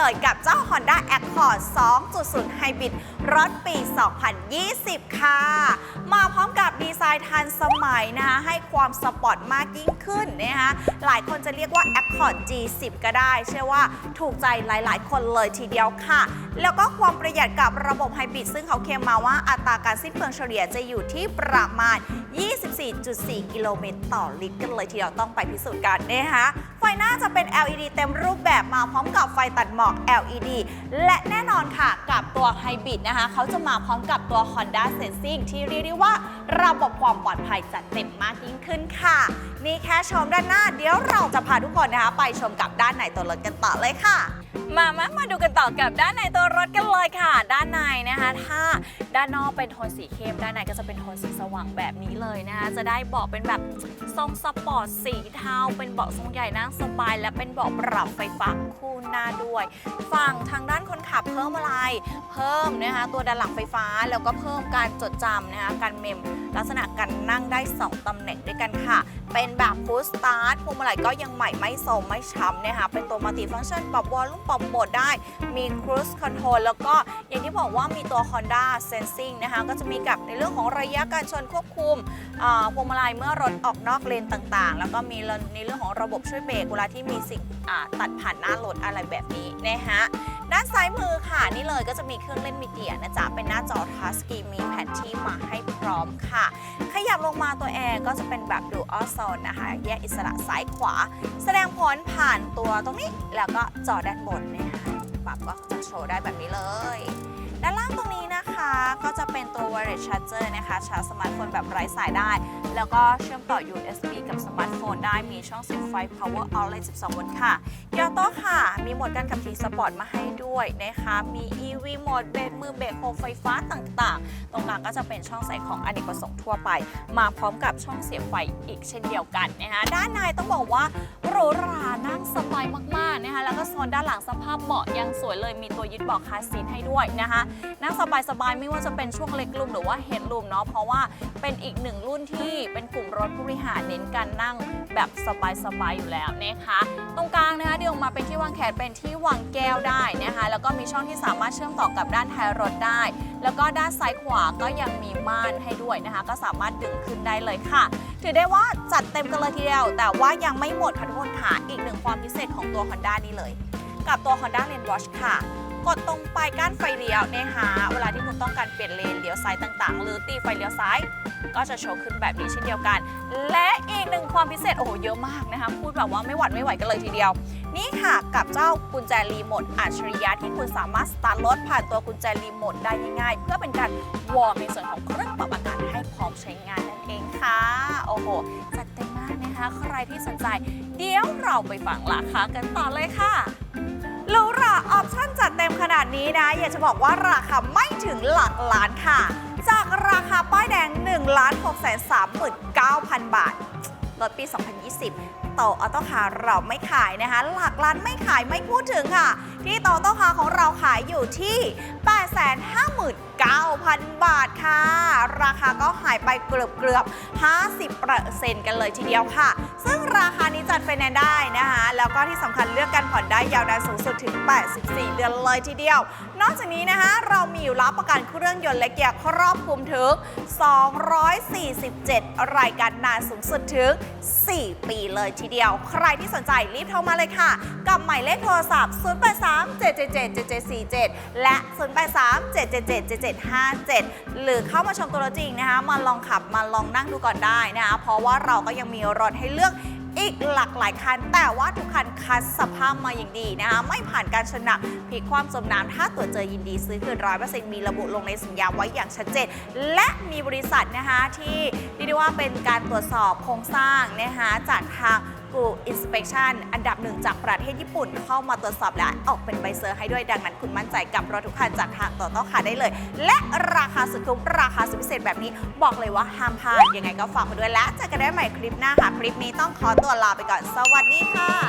เลยกับเจ้า Honda Accord 2.0 Hybrid รถปี 2020 ค่ะ มาพร้อมกับดีไซน์ทันสมัยนะคะ ให้ความสปอร์ตมากยิ่งขึ้นนะคะหลายคนจะเรียกว่า Accord G10 ก็ได้ เชื่อว่าถูกใจหลายๆ คนเลยทีเดียวค่ะ แล้วก็ความประหยัดกับระบบไฮบริดซึ่งเขาเคลมมาว่าอัตราการสิ้นเปลืองเฉลี่ยจะอยู่ที่ประมาณ 24.4 กิโลเมตรต่อลิตรกันเลยทีเดียวต้องไปพิสูจน์กันนะคะไฟหน้าจะเป็น LED เต็มรูปแบบมาพร้อมกับไฟตัดหมอก LED และแน่นอนค่ะกับตัวไฮบริดนะคะเขาจะมาพร้อมกับตัว Honda Sensing ที่เรียกได้ว่าระบบความปลอดภัยจัดเต็มมากยิ่งขึ้นค่ะ นี่แค่ชมด้านหน้า เดี๋ยวเราจะพาทุกคนนะคะไปชมกับด้านในตัวรถกันต่อเลยค่ะ มามามาดูกันต่อกับด้านในตัวรถกันเลยค่ะ ด้านในนะคะ ถ้าด้านนอกเป็นโทนสีเข้ม ด้านในก็จะเป็นโทนสีสว่างแบบนี้เลยนะคะ จะได้เบาะเป็นแบบทรงสปอร์ตสีเทา เป็นเบาะทรงใหญ่นั่งสบาย และเป็นเบาะปรับไฟฟ้าคู่หน้าด้วย ฝั่งทางด้านคนขับเพิ่มอะไร เพิ่มนะคะตัวด้านหลังไฟฟ้า แล้วก็เพิ่มการจดจำนะคะ การเมม ลักษณะการนั่งได้ 2 ตำแหน่งด้วยกันค่ะ เป็นแบบพุชสตาร์ทพวงมาลัยก็ยังใหม่ไม่โซมไม่ช้ำนะคะ เป็นตัวมัลติฟังก์ชันปรับวอลลุ่มปรับโหมดได้ มีครู e คอนโทรลแล้วก็อย่างที่บอกว่ามีตัว Honda Sensing นะคะ ก็จะมีกับในเรื่องของระยะการชนควบคุมพวงมาลัยเมื่อรถออกนอกเลนต่างๆ แล้วก็มีในเรื่องของระบบช่วยเบรกเวลาที่มีสิ่งตัดผ่านหน้ารถอะไรแบบนี้นะคะด้านซ้ายมือค่ะนี่เลยก็จะมีเครื่องเล่นมีเดียนะจ๊ะเป็นหน้าจอทัชสกรีนมีแผนที่มา งมาตัวแอร์ก็จะเป็นแบบดูออโซนนะคะ แยกอิสระซ้ายขวา แสดงผลผ่านตัวตรงนี้ แล้วก็จอด้านบนนะคะปรับก็จะโชว์ได้แบบนี้เลย ด้านล่างตรงนี้นะคะก็จะเป็นตัว wireless charger นะคะชาร์จสมาร์ทโฟนแบบไร้สายได้ แล้วก็เชื่อมต่อ USB กับสมาร์ทโฟน ได้มีช่องเสียบไฟ power outlet 12 โวลต์ค่ะเกียร์โต้ค่ะ มีโหมดการขับขี่สปอร์ตมาให้ด้วยนะคะ มี EV โหมดเบรกมือเบรกโฮมไฟฟ้าต่างๆ ตรงกลางก็จะเป็นช่องใส่ของอเนกประสงค์ทั่วไป มาพร้อมกับช่องเสียบไฟอีกเช่นเดียวกันนะคะด้านในต้องบอกว่าหรูหรานั่งสบายมากๆนะคะแล้วก็โซนด้านหลังสภาพเบาะยังสวยเลยมีตัวยึดเบาะคาร์ซีทให้ด้วยนะคะนั่งสบายๆไม่ว่าจะเป็นช่วงเล็กลุมหรือว่าเฮดลุมเนาะเพราะว่าเป็นอีกหนึ่งรุ่นที่เป็นกลุ่มรถผู้บริหารเน้นการนั่งแบบสบายๆอยู่แล้วนะคะ ตรงกลางนะคะเดี๋ยวออกมาเป็นที่วางแขนเป็นที่วางแก้วได้นะคะ แล้วก็มีช่องที่สามารถเชื่อมต่อกับด้านท้ายรถได้ แล้วก็ด้านซ้ายขวาก็ยังมีม่านให้ด้วยนะคะ ก็สามารถดึงขึ้นได้เลยค่ะ ถือได้ว่าจัดเต็มกันเลยทีเดียว แต่ว่ายังไม่หมดค่ะทุกคนค่ะอีกหนึ่งความพิเศษของตัว Honda นี้เลย กับตัว Honda Lane Watch ค่ะ กดตรงไปก้านไฟเลี้ยวนะคะเวลาที่คุณต้องการเปลี่ยนเลนเลี้ยวซ้ายต่างๆ หรือตีไฟเลี้ยวซ้าย ก็จะโชว์ขึ้นแบบนี้เช่นเดียวกัน และอีกหนึ่งความพิเศษโอ้โหเยอะมากนะคะพูดแบบว่าไม่หวัดไม่ไหวกันเลยทีเดียว นี่ค่ะกับเจ้ากุญแจรีโมทอัจฉริยะที่คุณสามารถสตาร์ทรถผ่านตัวกุญแจรีโมทได้ง่ายๆเพื่อเป็นการวอร์มในส่วนของเครื่องปรับอากาศให้พร้อมใช้งานนั่นเองค่ะ โอ้โหจัดเต็มมากนะคะ ใครที่สนใจ เดี๋ยวเราไปฟังราคากันต่อเลยค่ะ หรูหราออปชั่นจัดเต็มขนาดนี้นะ อยากจะบอกว่าราคาไม่ถึงหลักล้านค่ะ จากราคาป้ายแดง1ล้าน6 3 9 0 0 บาทลดปี 2020 โตออโต้คาเราไม่ขายนะคะ หลักล้านไม่ขายไม่พูดถึงค่ะ ที่โตออโต้คาของเราขายอยู่ที่ 9,000 บาทค่ะ ราคาก็หายไปเกือบเกือบ50%กันเลยทีเดียวค่ะ ซึ่งราคานี้จัดไฟแนนซ์ได้นะคะ แล้วก็ที่สำคัญเลือกการผ่อนได้ยาวนานสูงสุดถึง 84 เดือนเลยทีเดียว นอกจากนี้นะคะเรามีอยู่รับประกันเครื่องยนต์และเกียร์ครอบคลุมถึง 247 รายการนานสูงสุดถึง 4 ปีเลยทีเดียว ใครที่สนใจรีบโทรมาเลยค่ะ กับหมายเลขโทรศัพท์ 083 777 7747 และ 083 777 7757 หรือเข้ามาชมตัวรถจริงนะคะมาลองขับมาลองนั่งดูก่อนได้นะคะเพราะว่าเราก็ยังมีรถให้เลือกอีกหลากหลายคัน แต่ว่าทุกคันคัดสภาพมาอย่างดีนะคะไม่ผ่านการชนะพลิกความจมน้ำถ้าตรวจเจอยินดีซื้อคืนร้อยเปอร์เซ็นต์มีระบุลงในสัญญาไว้อย่างชัดเจน และมีบริษัทนะคะที่เรียกได้ว่าเป็นการตรวจสอบโครงสร้างนะคะจากทาง กูอินสเป t ชันอันดับหนึ่งจากประเทศญี่ปุ่น เข้ามาตรวจสอบและออกเป็นใบเซอร์ให้ด้วยดังนั้นคุณมั่นใจกับรถทุกคันจากทางต่อต้อคาได้เลย และราคาสุดคุ้มราคาสุดพิเศษแบบนี้บอกเลยว่าห้ามพลาดยังไงก็ฝากมาด้วยและเจอกันได้ใหม่คลิปหน้าค่ะ คลิปนี้ต้องขอตัวลาไปก่อน สวัสดีค่ะ